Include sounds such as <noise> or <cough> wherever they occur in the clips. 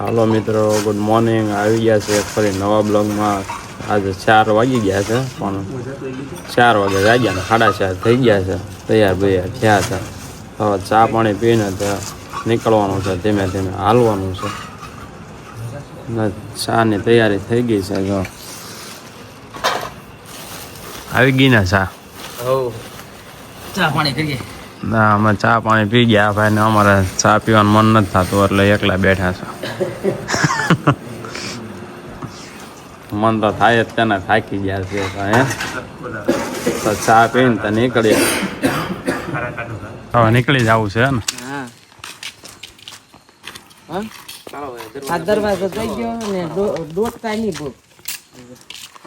હાલો મિત્રો good morning આવી ગયા છે ફરી નવા બ્લોગમાં. આજે ચાર વાગી ગયા છે પણ ચાર વાગે જાગ્યા ને સાડા ચાર થઈ ગયા છે. તૈયાર બૈયાર થયા છે. હવે ચા પાણી પીને તો નીકળવાનું છે ધીમે ધીમે હાલવાનું છે. ને ચાની તૈયારી થઈ ગઈ છે જો. આવી ગઈ ને ચા? ચા પાણી કરીએ ના અમે ચા પાણી પી ગયા. ભાઈ ને અમારે ચા પીવાનું મન નથી થતું એટલે એકલા બેઠા છે. મન તો થાય જ તેને થાકી ગયા છે તો હે? તો ચા પીને તો નીકળી હવે નીકળી જવું છે ને? હા? દરવાજો થઈ ગયો ને દો- નહીં ભૂખ.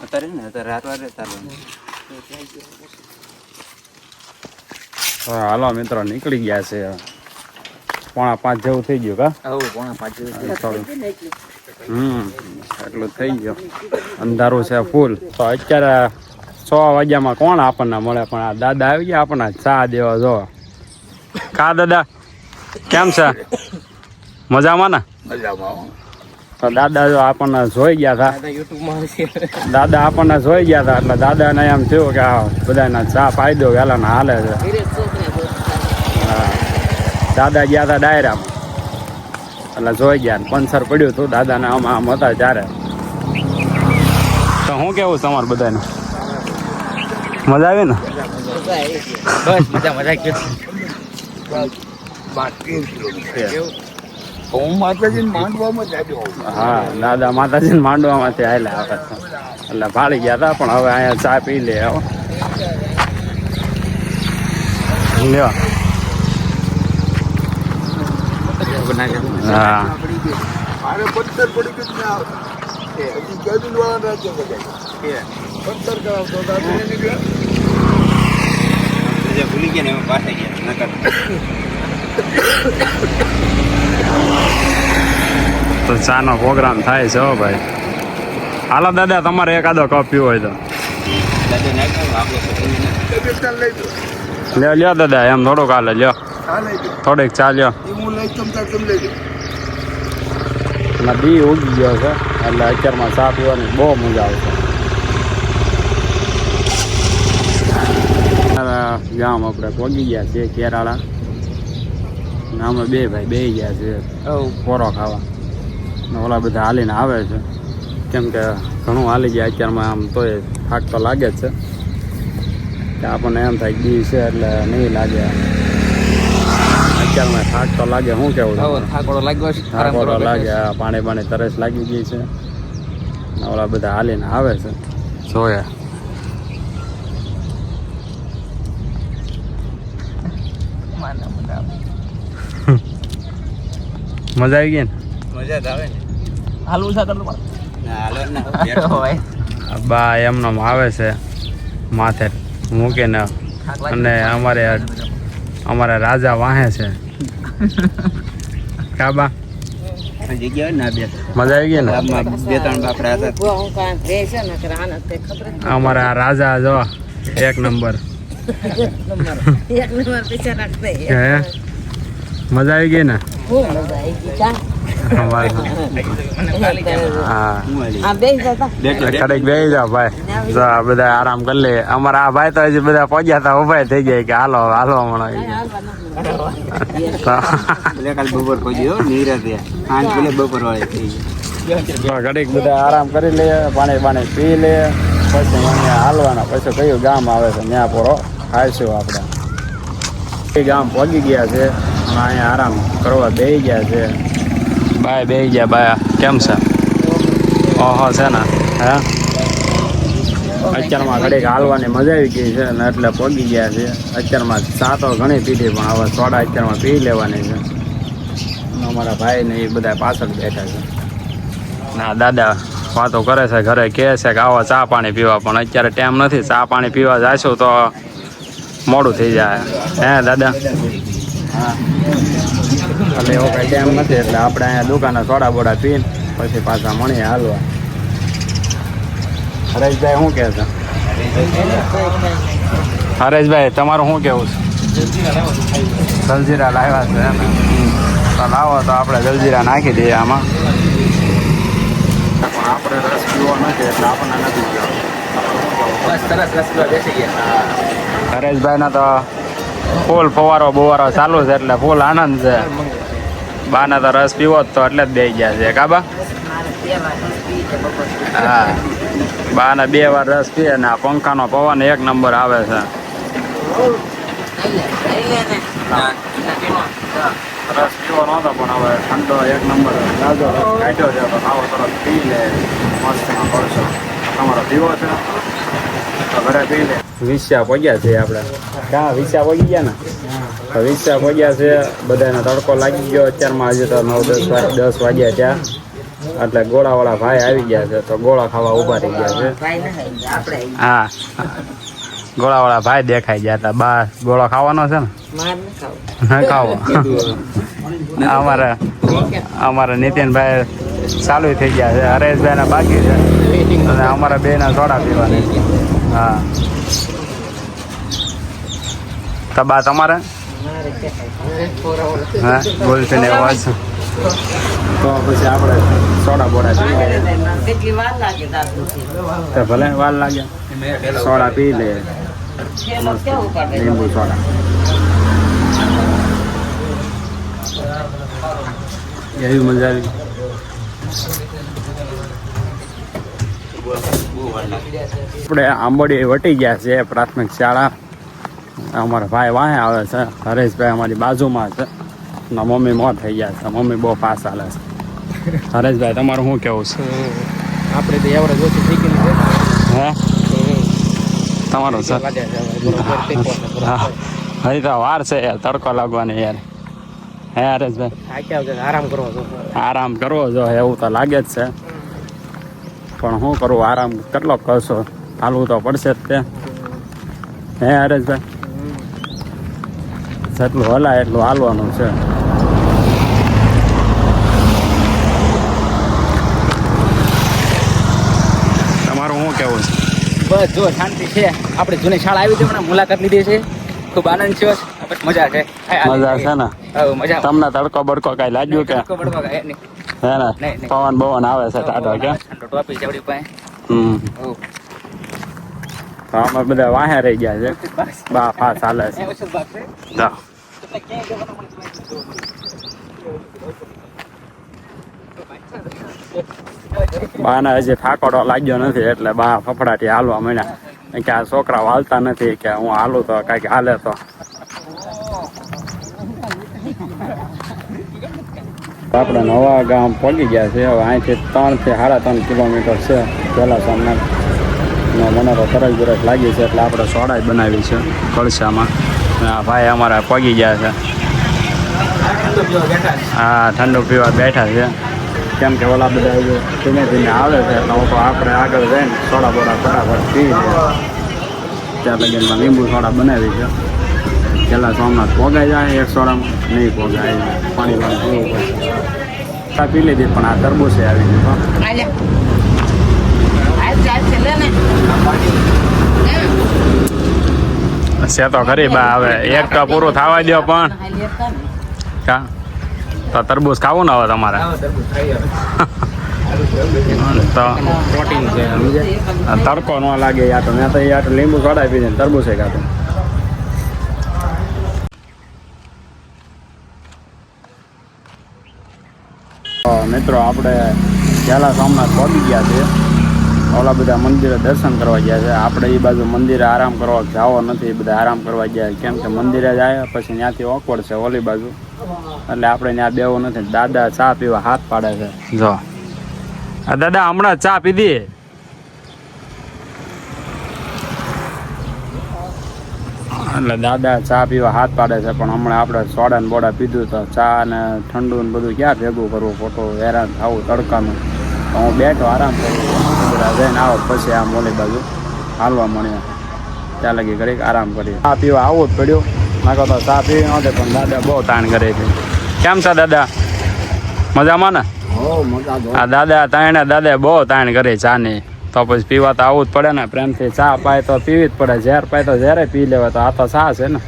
અત્યારે ને અત્યારે રાત વાગે ચાલુ હાલો મિત્રો નીકળી ગયા છે. પોણા પાંચ જેવું થઈ ગયું કા? પોણા પાંચ થોડું હમ એટલું થઈ ગયું. અંધારું છે ફૂલ. તો અત્યારે છ વાગ્યામાં કોણ આપણને મળે? પણ આ દાદા આવી ગયા આપણને. ચા દેવા જો. કા દાદા? કેમ છે? મજામાં ને? તો દાદા જો આપણને જોઈ ગયા હતા. દાદા આપણને જોઈ ગયા હતા. એટલે દાદાને એમ થયું કે આ બધાને ચા ફાયદો દો વહેલા ને હાલે છે. દાદા ગયા હતા ડાયરામાં. એટલે જોઈ ગયા ને પંચર પડ્યું હતું દાદાને આમ આમ હતા ત્યારે. તો શું કેવું તમારે બધાને? મજા આવી ને? બસ મજા મજા જાજો હા દાદા માતાજીને માંડવામાંથી આવેલા આવે એટલે ભાળી ગયા હતા પણ હવે અહીંયા ચા પી લે હો લ્યો હા મારે પથ્થર પડી ગયું ના એ હજી કેદુલ વાળા રાજ્ય બધા પથ્થર કરાવતો દાદુ ને નીકળ્યા જે ભૂલી ગયા પ્રોગ્રામ થાય છે હો ભાઈ. હાલો દાદા, તમારે એકાદો કપ પીવો હોય તો. લ્યો લ્યો દાદા, એમ થોડુંક હાલે, લ્યો. હા થોડીક ચા લ્યો. તમે લઈ દો અને દી ઉગી ગયો છે. એટલે અત્યારમાં ચા પીવાની બહુ મજા આવશે. ગામ આપણે પહોંચી ગયા છીએ કેરાળા. ને અમે બે ભાઈ બે ગયા છે પોરો ખાવા. ને ઓલા બધા હાલીને આવે છે. કેમ કે ઘણું હાલી ગયા અત્યારમાં આમ તોય થાક તો લાગે જ છે. કે આપણને એમ થાય બી છે એટલે નહીં લાગે. અત્યારમાં થાક તો લાગે શું કેવું થાકોડો લાગ્યો છે થાકોડો લાગે આ પાણી પાણી તરસ લાગી ગઈ છે. ઓલા બધા હાલીને આવે છે. જોયા. <laughs> મજા આવી ગઈ ને? મજા જ આવે ને. હાલવું છે <laughs> બા એમનો આવે છે માથે મૂકીને. અને અમારે અમારા રાજા વાહે છે. કાબા? મજા આવી ગઈ ને? બે ત્રણ બાપડા હતા. અમારા રાજા જો એક નંબર. મજા આવી ગઈ ને? કડક બે જાઓ ભાઈ જો બધા આરામ કરી લે અમારા આ ભાઈ. તો બધા પહોંચ્યા હતા ઊભા થઈ ગયા કે હાલો હાલો હમણાં ઘડીક બધા આરામ કરી લે. પાણી પાણી પી લે પછી હાલવાના પછી કયું ગામ આવે છે, ત્યાં પૂરો. ખાઈશું આપણે. ગામ પહોંચી ગયા છે અહીંયા આરામ કરવા દઈ ગયા છે. બાય બે ગયા, બાય. કેમ છે? ઓહો, છે ને. હે? અત્યારમાં ઘડીક હાલવાની મજા આવી ગઈ છે ને એટલે પહોંચી ગયા છે. અત્યારમાં ચા તો ઘણી પીધી, પણ હવે સોડા અત્યારમાં પી લેવાની છે. અમારા ભાઈ ને એ બધા પાછળ બેઠા છે. ના, દાદા, વાતો કરે છે ઘરે, કહે છે કે આવો ચા પાણી પીવા, પણ અત્યારે ટાઈમ નથી. ચા પાણી પીવા જાશું તો મોડું થઈ જાય. હે, દાદા? એટલે એવો કઈ ટાઈમ નથી એટલે આપણે અહીંયા દુકાને સોડા બોડા પીને પછી પાછા મળીએ હાલવા. હરેશભાઈ શું કહે છે? હરેશભાઈ તમારું શું કેવું છે? જલજીરા લાવ્યા છે એમ. તો લાવો તો આપણે જલજીરા નાખી દઈએ આમાં. પણ આપણે રસ પીવો નથી એટલે આપણને નથી પીવો. હરેશભાઈનો તો ફૂલ ફવારો બવારો ચાલુ છે એટલે ફૂલ આનંદ છે. બાના તો રસ પીવો તો એટલે જ બે ગયા છે કાબા. હા. બાને બે વાર રસ પીએ ને આ પંખાનો પવન એક નંબર આવે છે. ઠંડો એક નંબર છે? વિસ્યા પગ્યા છે આપણે ક્યાં વિસ્યા પગી ગયા ને? તો વિસ્યા પગ્યા છે બધાને તડકો લાગી ગયો. અત્યારમાં હજી તો નવ દસ દસ વાગ્યા ત્યાં એટલે ગોળાવાળા ભાઈ આવી ગયા છે તો ગોળા ખાવા ઊભા રહી ગયા છે. હા. ગોળાવાળા ભાઈ દેખાઈ ગયા હતા. બા ગોળો ખાવાનો છે ને ખાવો. અમારે અમારે નીતિનભાઈ ચાલુ થઈ ગયા છે. હરેશભાઈ ના બાકી છે. અને અમારા બે ના સોડા પીવાની હા. તો બા તમારે? હા બોલશે ને અવાજ તો પછી આપણે સોડા બોડા પી? તો ભલે વાર લાગે. સોડા પી લે. સોડા. એવી મજા આવી. આપણે આંબોડી વટી ગયા છે પ્રાથમિક શાળા. અમારા ભાઈ વાહે આવે છે હરેશભાઈ અમારી બાજુમાં છે. ના મમ્મી મોત થઈ ગયા છે મમ્મી બહુ પાસ હાલે છે. હરેશભાઈ તમારું શું કેવું છે? આપણે તો એવરેજ ઓછી થઈ ગયું હે? તમારું સર હા હજી તો વાર છે યાર તડકો લાગવાની યાર. હે હરેશભાઈ? આરામ કરવો છો. આરામ કરવો જો એવું તો લાગે જ છે. પણ શું કરું આરામ કેટલો કરશો? હાલવું તો પડશે જ તે. હે હરેશભાઈ? જેટલું હલાય એટલું હાલવાનું છે. તમારું શું કેવું છે? બસ જો શાંતિ છે. આપણે જૂની શાળા આવી હતી મુલાકાત લીધી છે. ખૂબ આનંદ છે. મજા છે. મજા છે ને? તમને તડકો બડકો કઈ લાગ્યું કે તડકો બડકો કાંઈ નહીં. હે ને નહીં, નહીં. પવન બવન આવે છે ટાટો કે ઠંડો ટોપી છે આપણી પાસે હમ હઉ. તો અમે બધા વાહે રહી ગયા છે બસ બા ફાસ હાલે છે એ ઓછું જ ભાગ છે જાઓ એટલે ક્યાંય જવાનું મને ખબર બાને હજી થાકોડો લાગ્યો નથી એટલે બા ફફડાટી હાલવા માંડ્યા કે આ છોકરાઓ હાલતા નથી કે હું હાલું તો કાંઈક હાલે તો આપણે નવા ગામ પહોંચી ગયા છે. હવે અહીંથી ત્રણથી સાડા ત્રણ કિલોમીટર છે. પહેલા સામે મને તો તરસ બરસ લાગી છે. એટલે આપણે સોડાઈ બનાવી છે કળશામાં. આ ભાઈ અમારા પગી ગયા છે. હા, ઠંડુ પીવા બેઠા છે. કેમ કે ઓલા બધા ધીમે ધીમે આવે છે. એટલે તો આપણે આગળ જઈને સોડા બોડા ફટાફટ પી છે ત્યાં લગીમાં લીંબુ સોડા બનાવી છે. પેલા સોમનાથ પોગાઈ જાય એક સોડામાં નહીં પોગાય પાણી વાળું પીવું પડશે ચા પી લીધી પણ આ તરબૂચે આવી ગયું હો. આલે. હાલ ચાલ છે, લે ને. છે તો ખરી બા હવે એક તો પૂરું થવા દો પણ હાલ લેતા ને. કા તો તરબૂચ ખાવું ને હવે તમારે આવો તરબૂચ ખાઈ આવે. તો પ્રોટીન છે આ તડકો ન લાગે યા તો મેં તો યાર લીંબુ સોડા પીને તરબૂચ ખાતું મિત્રો, આપણે પહેલા સોમનાથ પહોંચી ગયા છે ઓલા બધા મંદિરે દર્શન કરવા ગયા છે. આપણે એ બાજુ મંદિરે આરામ કરવા જાવો નથી. બધા આરામ કરવા ગયા કેમ કે મંદિરે જ આવ્યા, પછી ત્યાંથી ઓકવર્ડ છે ઓલી બાજુ. એટલે આપણે ત્યાં બેવું નથી. દાદા ચા પીવા હાથ પાડે છે. જો. દાદા, હમણાં ચા પીધી? એટલે દાદા ચા પીવા હાથ પાડે છે પણ હમણાં આપણે સોડા ને બોડા પીધું તો ચા ને ઠંડુ ને બધું ક્યાં ભેગું કરવું? ખોટું હેરાન થવું તડકાનું. તો હું બેઠો આરામ કરું. જઈને આવો પછી આ મોલી બાજુ હાલવા મળ્યા. ત્યાં લગી ઘડીક આરામ કરી ચા પીવા આવવું જ પડ્યું. નાખો તો ચા પીવી નહોતી પણ દાદા બહુ તાણ કરે છે. કેમ છે દાદા? મજામાં ને? આ દાદા તાણે દાદા બહુ તાણ કરી ચાની. તો પછી પીવા તો આવવું જ પડે ને. પ્રેમથી ચા પાય તો પીવી જ પડે. ઝેર પાય તો ઝેરે પી લેવા તો આ તો ચા છે ને.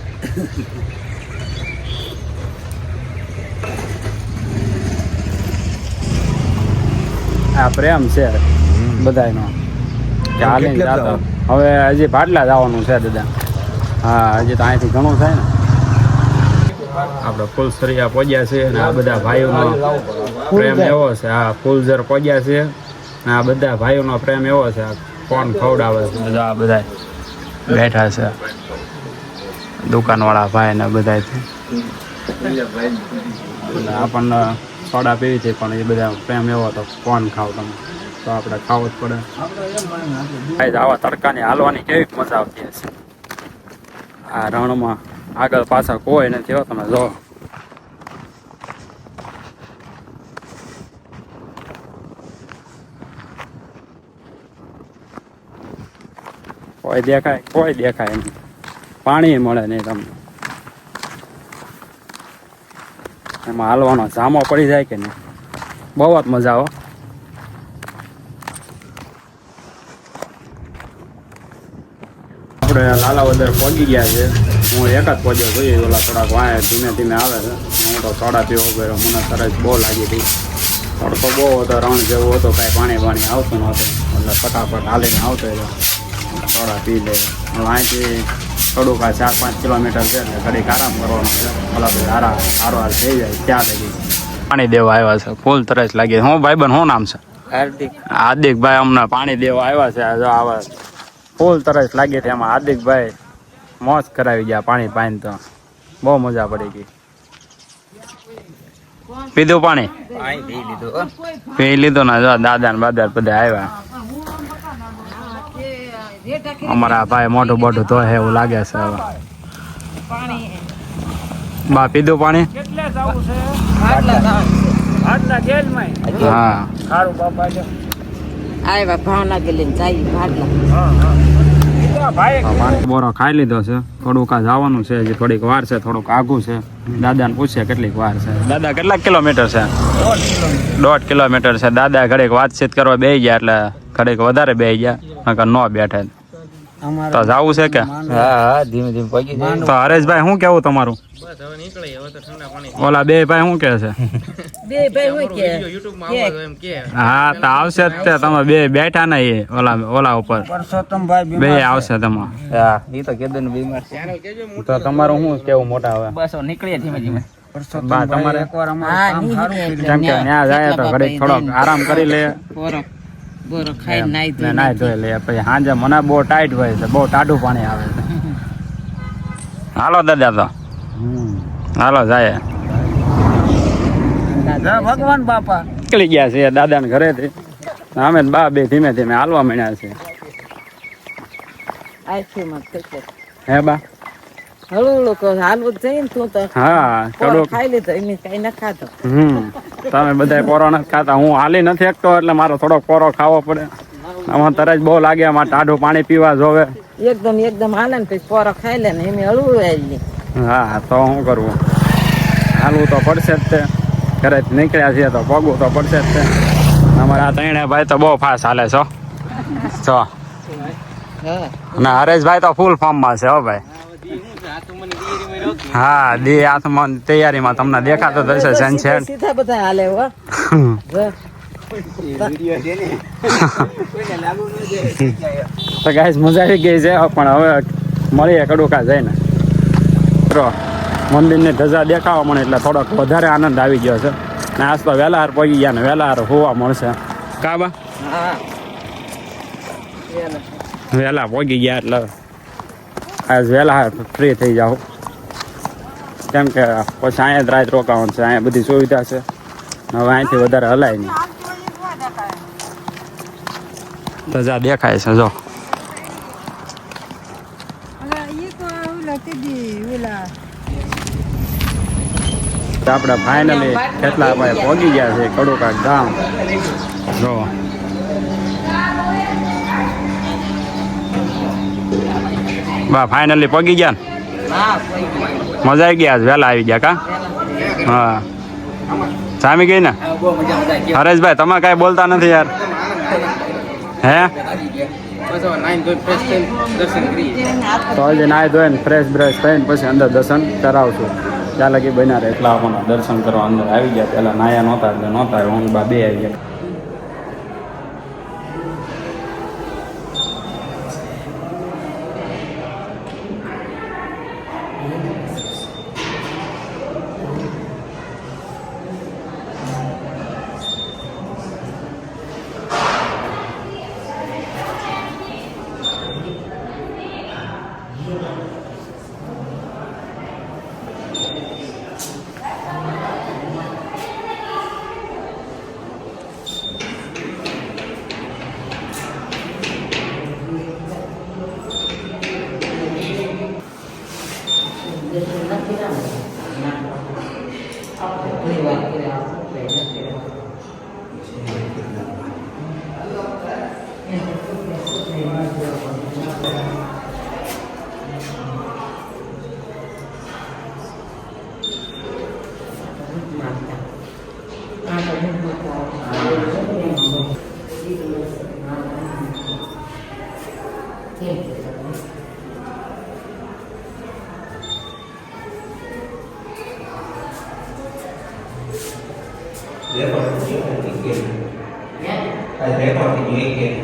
આ પ્રેમ છે બધાનો કેટલે હવે હજી ભાટલા જવાનું છે દાદા. હા હજી તો અહીંથી ઘણું થાય ને. આપણે ફૂલસરિયા પહોંચ્યા છે અને આ બધા ભાઈઓનો પ્રેમ એવો છે. આ ફૂલઝર પહોંચ્યા છે. આ બધા ભાઈઓનો પ્રેમ એવો છે કોણ ખવડાવે છે? આ બધા બેઠા છે. દુકાનવાળા ભાઈ ને બધા આપણને સોડા પીવી છે, પણ એ બધા પ્રેમ એવો હતો, કોણ ખાવ તમે? તો આપણે ખાવું જ પડે. આવા તડકાની હાલવાની કેવી મજા આવતી હશે. આ રણમાં આગળ પાછળ કોઈ નથી તમે જો. કોઈ દેખાય કોઈ દેખાય નહીં. પાણી મળે નહીં તમને. એમાં હાલવાનો જામો પડી જાય કે નહીં? બહુ જ મજા આવે. આપણે લાલાવદર પહોંચી ગયા છે. હું એક જ પહોંચ્યો જોઈએ ઓલા થોડાક વાય ધીમે ધીમે આવે છે. હું તો સોડા પીવો ગયો, મને તરત બહુ લાગી હતી. તડકો બહુ હતો, રણ જેવું હતું, કાંઈ પાણી પાણી આવતું નહોતું. એટલે ફટાફટ હાલીને આવતો રહ્યો. સોડા પી લે અહીંથી થોડુંક આ ચાર પાંચ કિલોમીટર છે એટલે ઘડીક આરામ કરવાનો છે. ભલા ભાઈ આરામ સારો હાલ થઈ જાય ત્યાં લગી પાણી દેવા આવ્યા છે. ફૂલ તરસ લાગી હું ભાઈબંધ શું નામ છે? હાર્દિક. હાર્દિકભાઈ હમણાં પાણી દેવા આવ્યા છે. જો આવા ફૂલ તરસ લાગી હતી એમાં હાર્દિકભાઈ મોજ કરાવી ગયા પાણી પાઈને તો. બહુ મજા પડી ગઈ. પીધું પાણી? પાણી પી લીધું પી લીધું ને જો દાદા ને બાદા બધા આવ્યા. અમારા ભાઈ મોઢું મોટું તો એવું લાગે છે હવે. બા પીધું પાણી? હા. બોરો ખાઈ લીધો છે. થોડુંક આ જવાનું છે હજી થોડીક વાર છે થોડુંક આઘું છે. દાદાને પૂછે કેટલીક વાર છે. દાદા કેટલાક કિલોમીટર છે? દોઢ કિલોમીટર. છે. દાદા ઘડીક વાતચીત કરવા બે ગયા એટલે ઘડીક વધારે બેસી ગયા ન બેઠે. તો જવું છે કે? હા હા ધીમે ધીમે પગી જાય. તો હરેશભાઈ શું કેવું તમારું? ઓલા બે ભાઈ શું કહે છે? <laughs> બે ભાઈ હોય કે? હા તો આવશે જ તે. તમે બે બેઠા ને એ ઓલા ઓલા ઉપર. બે આવશે તમે. હા એ તો કેદન બીમાર છે. તો તમારું શું કેવું મોટા હવે? બસ નીકળીએ ધીમે ધીમે. તમારે? એકવાર અમારું કામ સારું કેમ કે ત્યાં જાય તો ઘડીક થોડોક આરામ કરી લે. બોરો ખાઈ નાઈ ધોઈ નાઈ ધોઈ લે પછી હાંજે મને બહુ ટાઈટ હોય છે બહુ ટાઢું પાણી આવે છે. હાલો દાદા તો. હાલો જાય. ભગવાન બાપા. નીકળી ગયા છે દાદાને ઘરેથી. અમે ને બા બે ધીમે ધીમે હાલવા માંડ્યા છે. હે બા? હળું હળું હાલવું જ જઈએ ને તું તો હા બોરો ખાઈ લીધો એમને કઈ ન ખાધો. હમ તમે બધા કોરો નથી ખાતા. હું હાલી નથી એકતો એટલે મારો થોડોક કોરો ખાવો પડે. આમાં તરત બહુ લાગે આમાં ટાઢું પાણી પીવા જોવે. એકદમ એકદમ હાલે ને પછી કોરો ખાઈ લે ને એમ હળવું આવી હા તો શું કરવું હાલવું તો પડશે જ તે. ઘરે નીકળ્યા છીએ તો પગવું તો પડશે જ તે. અમારા આ ત્રણે ભાઈ તો બહુ ફાસ્ટ હાલે છો છો અને હરેશભાઈ તો ફૂલ ફોર્મમાં છે હો ભાઈ. હા દે હાથમાં તૈયારીમાં તમને દેખાતો જ હશે સનસેટ સીધા બધા હાલે હો. <laughs> તો ગાઈસ મજા આવી ગઈ છે પણ હવે મળીએ કડુકા જઈને. મિત્રો મંદિરની ધજા દેખાવા મળે એટલે થોડોક વધારે આનંદ આવી ગયો છે. ને આજ તો વહેલા હાર પગી ગયા ને વહેલા હાર હોવા મળશે. કાબા? વહેલા પગી ગયા એટલે આજ વહેલા હાર ફ્રી થઈ જાઓ. કેમ કે પછી અહીંયા જ રાત રોકાવાનું છે અહીંયા બધી સુવિધા છે. હવે અહીંથી વધારે હલાય નહીં. ધજા દેખાય છે જો. આપણે ફાઇનલી કેટલા ભાઈ પહોંચી ગયા છે કડુકા ગામ. જો. બા ફાઇનલી પહોંચી ગયા ને? હા કોઈ નહીં. મજા આવી ગયા વહેલા આવી ગયા કા? હા. જામી ગઈ ને? હરેશભાઈ તમે કાંઈ બોલતા નથી યાર. હે? તો નાહી ધોઈને ફ્રેશ બ્રશ થઈને પછી અંદર દર્શન કરાવશું. ચાલે કે બન્યા એટલા આપણને દર્શન કરવા અંદર આવી ગયા. પહેલાં નાયા નહોતા એટલે નહોતા. હું બા બે આવી ગયા. thế còn thì nhiều ý kiến nhé. Tại thế còn thì nhiều ý kiến